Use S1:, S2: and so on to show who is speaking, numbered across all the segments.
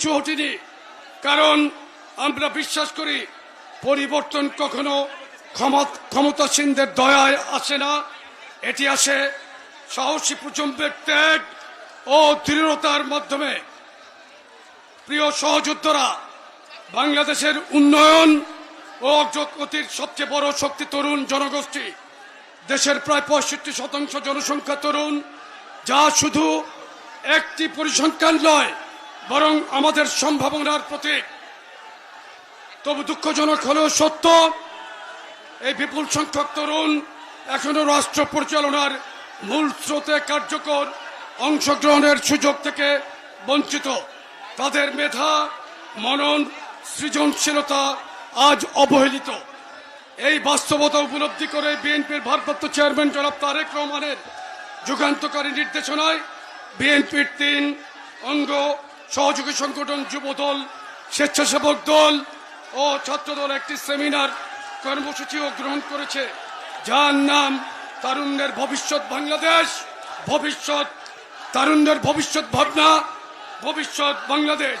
S1: পিছু হটিনি কারণ আমরা বিশ্বাস করি, পরিবর্তন কখনো ক্ষমা- ক্ষমতাসীনদের দয়ায় আসে না। এটি আসে সাহসী প্রচম্বের ত্যাগ ও দৃঢ়তার মাধ্যমে। প্রিয় সহযোদ্ধারা, বাংলাদেশের উন্নয়ন ও অগ্রগতির সবচেয়ে বড় শক্তি তরুণ জনগোষ্ঠী। দেশের প্রায় পঁয়ষট্টি শতাংশ জনসংখ্যা তরুণ, যা শুধু একটি পরিসংখ্যান নয় বরং আমাদের সম্ভাবনার প্রতীক। তবু দুঃখজনক হলেও সত্য, এই বিপুল সংখ্যক তরুণ এখনও রাষ্ট্র পরিচালনার মূল স্রোতে কার্যকর অংশগ্রহণের সুযোগ থেকে বঞ্চিত। তাদের মেধা, মনন, সৃজনশীলতা আজ অবহেলিত। এই বাস্তবতা উপলব্ধি করে বিএনপির ভারপ্রাপ্ত চেয়ারম্যান জনাব তারেক রহমানের যুগান্তকারী নির্দেশনায় বিএনপির তিন অঙ্গ সহযোগী সংগঠন যুবদল, স্বেচ্ছাসেবক দল ও ছাত্রদল একটি সেমিনার কর্মসূচিও গ্রহণ করেছে, যার নাম তারুণ্যের ভবিষ্যৎ বাংলাদেশ, ভবিষ্যৎ, তারুণ্যের ভবিষ্যৎ ভাবনা, ভবিষ্যৎ বাংলাদেশ।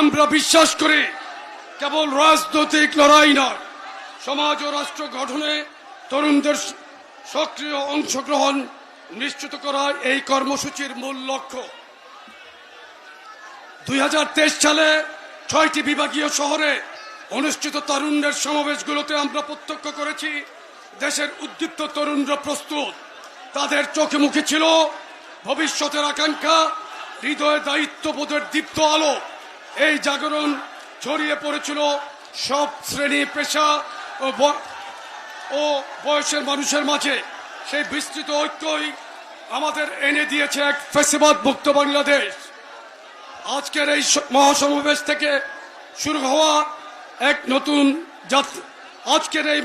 S1: আমরা বিশ্বাস করি কেবল রাজনৈতিক লড়াই নয়, সমাজ ও রাষ্ট্র গঠনে তরুণদের সক্রিয় অংশগ্রহণ নিশ্চিত করা এই কর্মসূচির মূল লক্ষ্য। দুই হাজার তেইশ সালে ছয়টি বিভাগীয় শহরে অনুষ্ঠিত তরুণদের সমাবেশগুলোতে আমরা প্রত্যক্ষ করেছি, দেশের উদ্দীপ্ত তরুণরা প্রস্তুত। তাদের চোখে মুখে ছিল ভবিষ্যতের আকাঙ্ক্ষা, হৃদয়ে দায়িত্ববোধের দীপ্ত আলো। এই জাগরণ ছড়িয়ে পড়েছিল সব শ্রেণি, পেশা ও ও বয়সের মানুষের মাঝে। সেই বিস্তৃত ঐক্যই আমাদের এনে দিয়েছে এক ফেসিবাদ মুক্ত বাংলাদেশ। আজকের এই মহাসমাবেশ থেকে শুরু হওয়া এক নতুন আজকের এই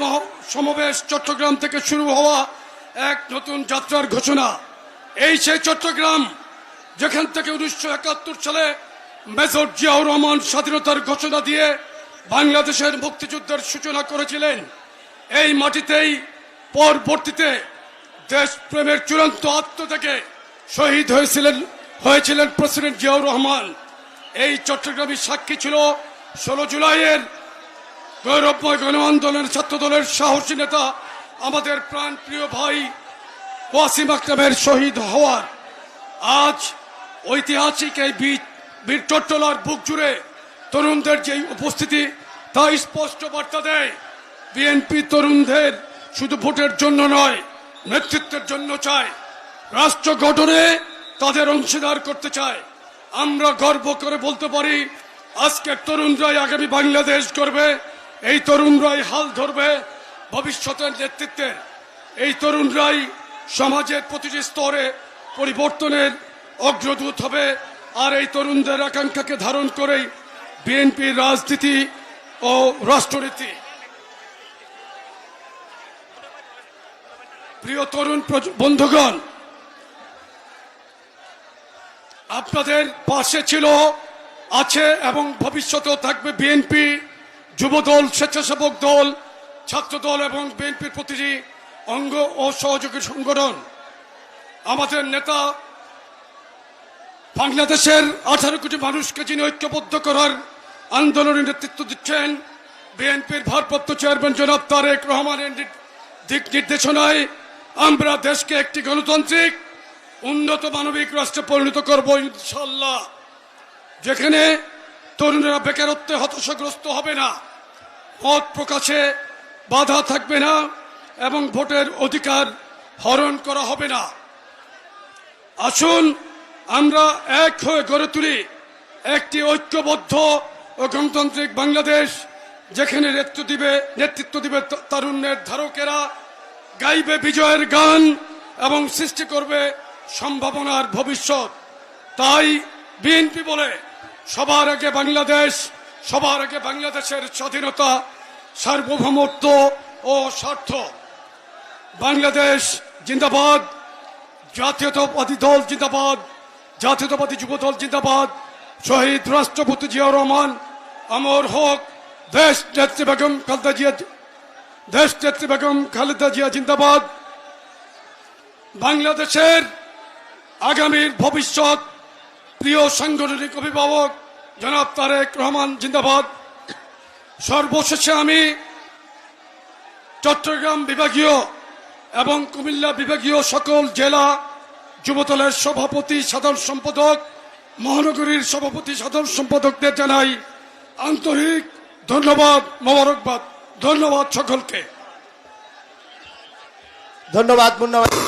S1: সমাবেশ চট্টগ্রাম থেকে শুরু হওয়া এক নতুন যাত্রার ঘোষণা। এই সেই চট্টগ্রাম যেখান থেকে উনিশশো একাত্তর সালে মেজর জিয়াউর রহমান স্বাধীনতার ঘোষণা দিয়ে বাংলাদেশের মুক্তিযুদ্ধের সূচনা করেছিলেন। এই মাটিতেই পরবর্তীতে দেশপ্রেমের চূড়ান্ত আত্ম থেকে শহীদ হয়েছিলেন হয়েছিলেন প্রেসিডেন্ট জিয়াউর রহমান। এই চট্টগ্রামের সাক্ষী ছিল ষোলো জুলাইয়ের গৌরবময় গণ আন্দোলনের ছাত্রদলের সাহসী নেতা, আমাদের প্রাণ প্রিয় ভাই ওয়াসিম আকরামের শহীদ হওয়ার। আজ ঐতিহাসিক এই বীর চট্টলার বুক জুড়ে তরুণদের যে উপস্থিতি, তা স্পষ্ট বার্তা দেয়। বিএনপি তরুণদের শুধু ভোটের জন্য নয়, নেতৃত্বের জন্য চায়। রাষ্ট্র গঠনে তাদের অংশীদার করতে চায়। আমরা গর্ব করে বলতে পারি আজকের তরুণরাই আগামী বাংলাদেশ করবে, এই তরুণরাই হাল ধরবে ভবিষ্যতের নেতৃত্বের এই তরুণরাই সমাজের প্রতিটি স্তরে পরিবর্তনের অগ্রদূত হবে, আর এই তরুণদের আকাঙ্ক্ষাকে ধারণ করেই বিএনপির রাজনীতি ও রাষ্ট্রনীতি। প্রিয় তরুণ বন্ধুগণ আপনাদের পাশে ছিল, আছে এবং ভবিষ্যতেও থাকবে বিএনপি যুবদল, স্বেচ্ছাসেবক দল, ছাত্রদল এবং বিএনপির প্রতিটি অঙ্গ ও সহযোগী সংগঠন। আমাদের নেতা বাংলাদেশের আঠারো কোটি মানুষকে যিনি ঐক্যবদ্ধ করার আন্দোলনে নেতৃত্ব দিচ্ছেন বিএনপির ভারপ্রাপ্ত চেয়ারম্যান জনাব তারেক রহমানের নির- দিক নির্দেশনায় আমরা দেশকে একটি গণতান্ত্রিক উন্নত মানবিক রাষ্ট্রে পরিণত করব ইনশাল্লাহ যেখানে তরুণেরা বেকারত্বে হতাশাগ্রস্ত হবে না, মত প্রকাশে বাধা থাকবে না, এবং ভোটের অধিকার হরণ করা হবে না। আসুন, আমরা এক হয়ে গড়ে তুলি একটি ঐক্যবদ্ধ ও গণতান্ত্রিক বাংলাদেশ, যেখানে নেতৃত্ব দিবে নেতৃত্ব দিবে তারুণ্যের ধারকেরা, গাইবে বিজয়ের গান এবং সৃষ্টি করবে সম্ভাবনার ভবিষ্যৎ। তাই বিএনপি বলে সবার আগে বাংলাদেশ, সবার আগে বাংলাদেশের স্বাধীনতা, সার্বভৌমত্ব ও স্বার্থ। বাংলাদেশ জিন্দাবাদ, জাতীয়তাবাদী দল জিন্দাবাদ, জাতীয়তাবাদী যুব দল জিন্দাবাদ, শহীদ রাষ্ট্রপতি জিয়াউর রহমান অমর হোক, দেশ নেত্রী বেগম খালেদা জিয়া, দেশ নেত্রী বেগম খালেদা জিয়া জিন্দাবাদ। বাংলাদেশের আগামীর ভবিষ্যৎ প্রিয় সাংগঠনিক অভিভাবক জনাব তারেক রহমান জিন্দাবাদ। সর্বশেষে আমি চট্টগ্রাম বিভাগীয় এবং কুমিল্লা বিভাগীয় সকল জেলা যুবদলের সভাপতি, সাধারণ সম্পাদক, মহানগরীর সভাপতি, সাধারণ সম্পাদকদের জানাই আন্তরিক ধন্যবাদ, মোবারকবাদ। ধন্যবাদ সকলকে।
S2: ধন্যবাদ মুন্না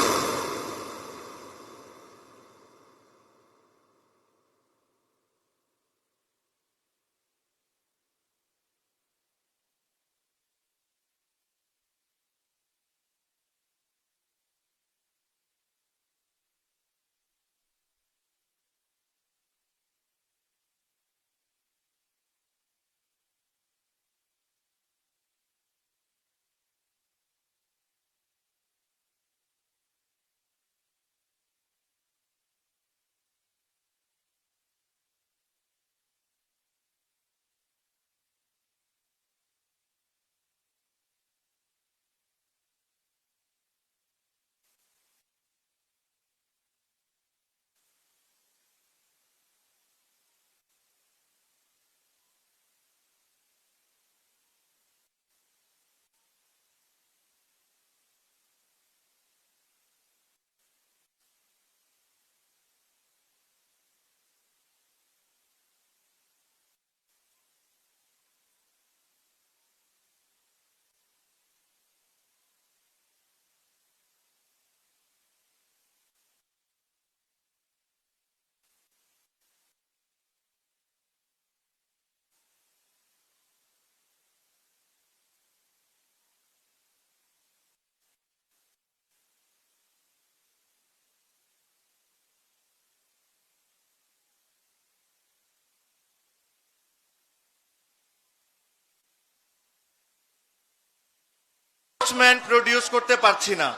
S3: স্পোর্টসম্যান প্রডিউস করতে পারছি না।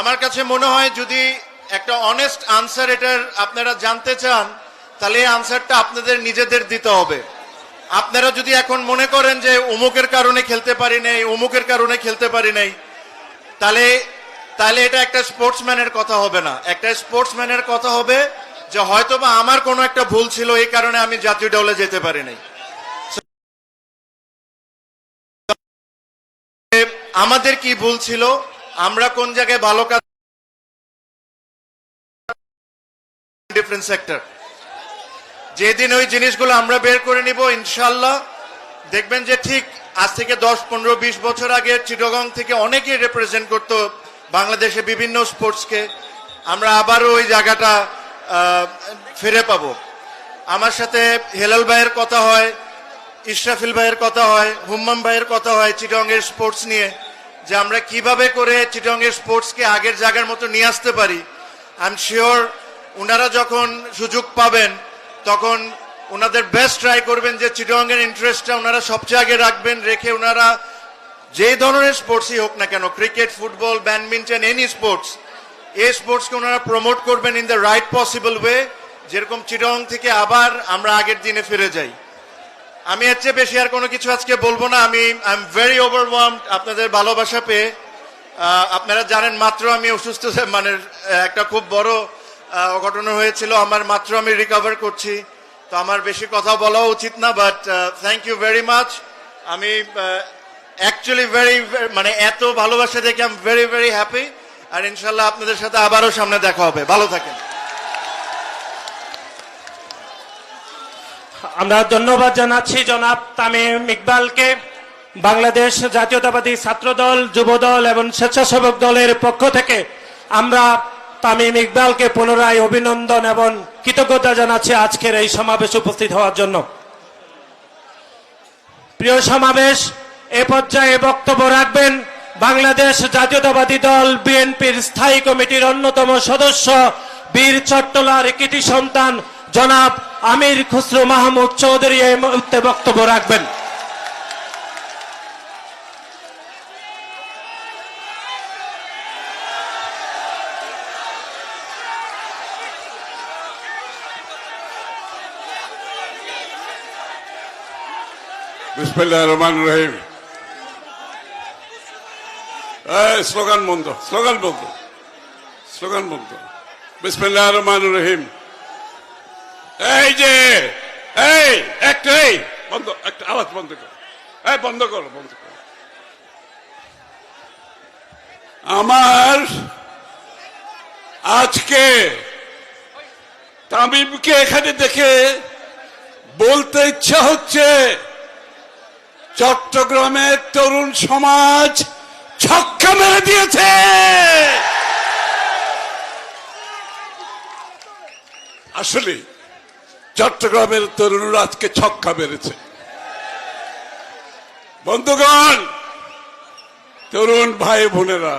S3: আমার কাছে মনে হয় যদি একটা অনেস্ট আনসার এটার আপনারা জানতে চান, তাহলে এই আনসারটা আপনাদের নিজেদের দিতে হবে। আপনারা যদি এখন মনে করেন যে অমুকের কারণে খেলতে পারি নাই অমুকের কারণে খেলতে পারি নাই, তাহলে তাহলে এটা একটা স্পোর্টসম্যানের কথা হবে না। একটা স্পোর্টসম্যানের কথা হবে যে হয়তোবা আমার কোনো একটা ভুল ছিল, এই কারণে আমি জাতীয় দলে যেতে পারি নাই। আমাদের কি ভুল ছিল? আমরা কোন জায়গায় ভালো কাজ ডিফারেন্ট সেক্টর যেদিন ওই জিনিসগুলো আমরা বের করে নিব ইনশাল্লাহ দেখবেন যে ঠিক আজ থেকে দশ, পনেরো, বিশ বছর আগে চিটগং থেকে অনেকেই রিপ্রেজেন্ট করতো বাংলাদেশে বিভিন্ন স্পোর্টসকে আমরা আবারও ওই জায়গাটা ফিরে পাবো। আমার সাথে হেলাল ভাইয়ের কথা হয় ইশরাফিল ভাইয়ের কথা হয়, হুম্মাম ভাইয়ের কথা হয় চিটংয়ের স্পোর্টস নিয়ে, যে আমরা কীভাবে করে চিটংয়ের স্পোর্টসকে আগের জায়গার মতো নিয়ে আসতে পারি। আই এম শিওর ওনারা যখন সুযোগ পাবেন, তখন ওনাদের বেস্ট ট্রাই করবেন যে চিটংয়ের ইন্টারেস্টটা ওনারা সবচেয়ে আগে রাখবেন, রেখে ওনারা যে ধরনের স্পোর্টসই হোক না কেন cricket football badminton any sports এই স্পোর্টসকে ওনারা প্রমোট করবেন in the right possible way যেরকম চিটং থেকে আবার আমরা আগের দিনে ফিরে যাই। আমি এর চেয়ে বেশি আর কোনো কিছু আজকে বলব না। আমি আই এম ভেরি ওভারওয়ার্ম আপনাদের ভালোবাসা পেয়ে। আপনারা জানেন মাত্র আমি অসুস্থ মানে একটা খুব বড় আহ, ঘটনা হয়েছিল। আমার মাত্র আমি রিকভার করছি। তো আমার বেশি কথা বলা উচিত না but thank you very much আমি অ্যাকচুয়ালি ভেরি মানে এত ভালোবাসা দেখে I am very very happy আর ইনশাল্লাহ আপনাদের সাথে আবারও সামনে দেখা হবে। ভালো থাকেন।
S4: আমরা ধন্যবাদ জানাচ্ছি জনাব তামিম ইকবালকে। বাংলাদেশ জাতীয়তাবাদী ছাত্রদল, যুবদল এবং স্বেচ্ছাসেবক দলের পক্ষ থেকে আমরা তামিম ইকবালকে পুনরায় অভিনন্দন এবং কৃতজ্ঞতা জানাচ্ছি আজকের এই সমাবেশে উপস্থিত হওয়ার জন্য। প্রিয় সমাবেশ, এ পর্যায়ে বক্তব্য রাখবেন বাংলাদেশ জাতীয়তাবাদী দল বিএনপির স্থায়ী কমিটির অন্যতম সদস্য বীর চট্টলার কৃতি সন্তান জনাব আমির খুসরু মাহমুদ চৌধুরী এই মুহূর্তে বক্তব্য রাখবেন।
S5: রহমান রহিম। স্লোগান বন্ধ স্লোগান বন্ধ স্লোগান বন্ধ। বিসমিল্লাহ রহমান রহিম। এই যে, এই, একটা এই, বন্ধ করো। এই, বন্ধ করো বন্ধ করো। আমার আজকে তামিমকে এখানে দেখে বলতে ইচ্ছা হচ্ছে, চট্টগ্রামের তরুণ সমাজ ছক্কা মেরে দিয়েছে। আসলে চট্টগ্রামের তরুণরা আজকে ছক্কা মেরেছে। বন্ধুগণ তরুণ ভাই বোনেরা